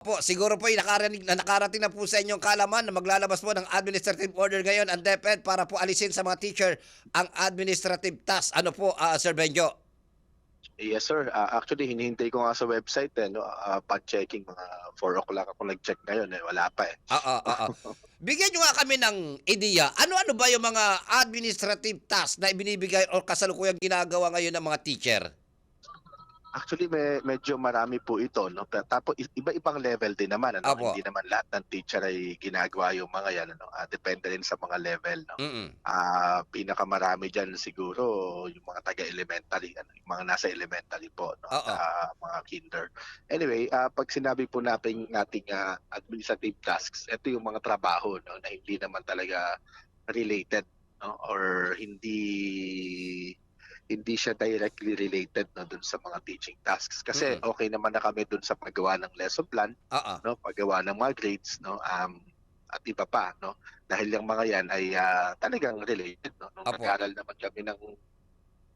Po, siguro po ay nakarating na po sa inyong kalaman na maglalabas po ng administrative order ngayon ang DepEd para po alisin sa mga teacher ang administrative task. Ano po, ah, Sir Benjo? Yes sir, Ah, actually hinihintay ko nga sa website eh, no? Ah, pag-checking mga 4 o'clock ako nag-check ngayon eh, wala pa eh. Ah, ah, ah. Bigyan nyo nga kami ng ideya. Ano-ano ba yung mga administrative task na ibinibigay o kasalukuyang ginagawa ngayon ng mga teacher? Actually me- medyo marami po ito no. Ta- Tapos iba-ibang level din naman ano. Apo. Hindi naman lahat ng teacher ay ginagawa yung mga yan ano. Ah, depende rin sa mga level no. Mm-mm. Ah, pinakamarami diyan siguro yung mga taga-elementary ano, yung mga nasa elementary po no. Oo. Ah, mga kinder. Anyway, ah, pag sinabi po natin nating ah, administrative tasks, ito yung mga trabaho no na hindi naman talaga related no or hindi hindi siya directly related no dun sa mga teaching tasks kasi Mm. okay naman na kami dun sa paggawa ng lesson plan ah. no paggawa ng mga grades no um at iba pa no dahil yung mga yan ay ah, talagang related no nung Apo. nag-aral naman kami ng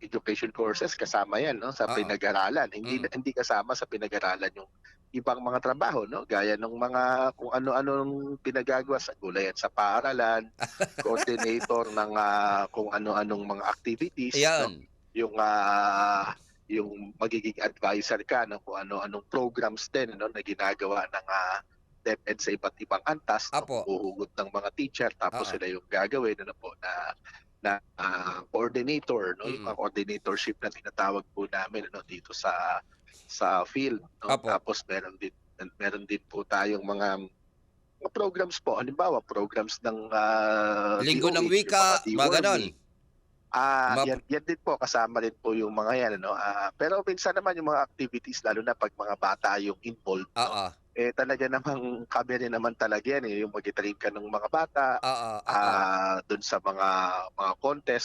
education courses kasama yan no sa Oo. pinag-aralan hindi Mm. hindi kasama sa pinag-aralan yung ibang mga trabaho no gaya ng mga kung ano-anong pinagagawa sa gulayan sa paaralan coordinator ng ah, kung ano-anong mga activities no? Yung ah, yung magiging advisor ka no kung ano-anong programs din no na ginagawa ng ah, DepEd sa iba't ibang antas no, Apo. uhugot ng mga teacher tapos Oo. sila yung gagawin ano po na na ah, coordinator no yung Mm-mm. mga coordinatorship na tinatawag po namin ano dito sa sa field no? Apo. tapos meron din meron din po tayong mga mga programs po halimbawa programs ng ah, Linggo DOH, ng yung wika, mga mga ganon. Ah, Map- yan, yan din po kasama rin po yung mga yan ano. Ah, pero minsan naman yung mga activities lalo na pag mga bata yung involved, no? Ah, ah. eh talaga namang kami rin naman talaga yan eh, yung mag-train ka ng mga bata ah. ah doon sa mga mga contest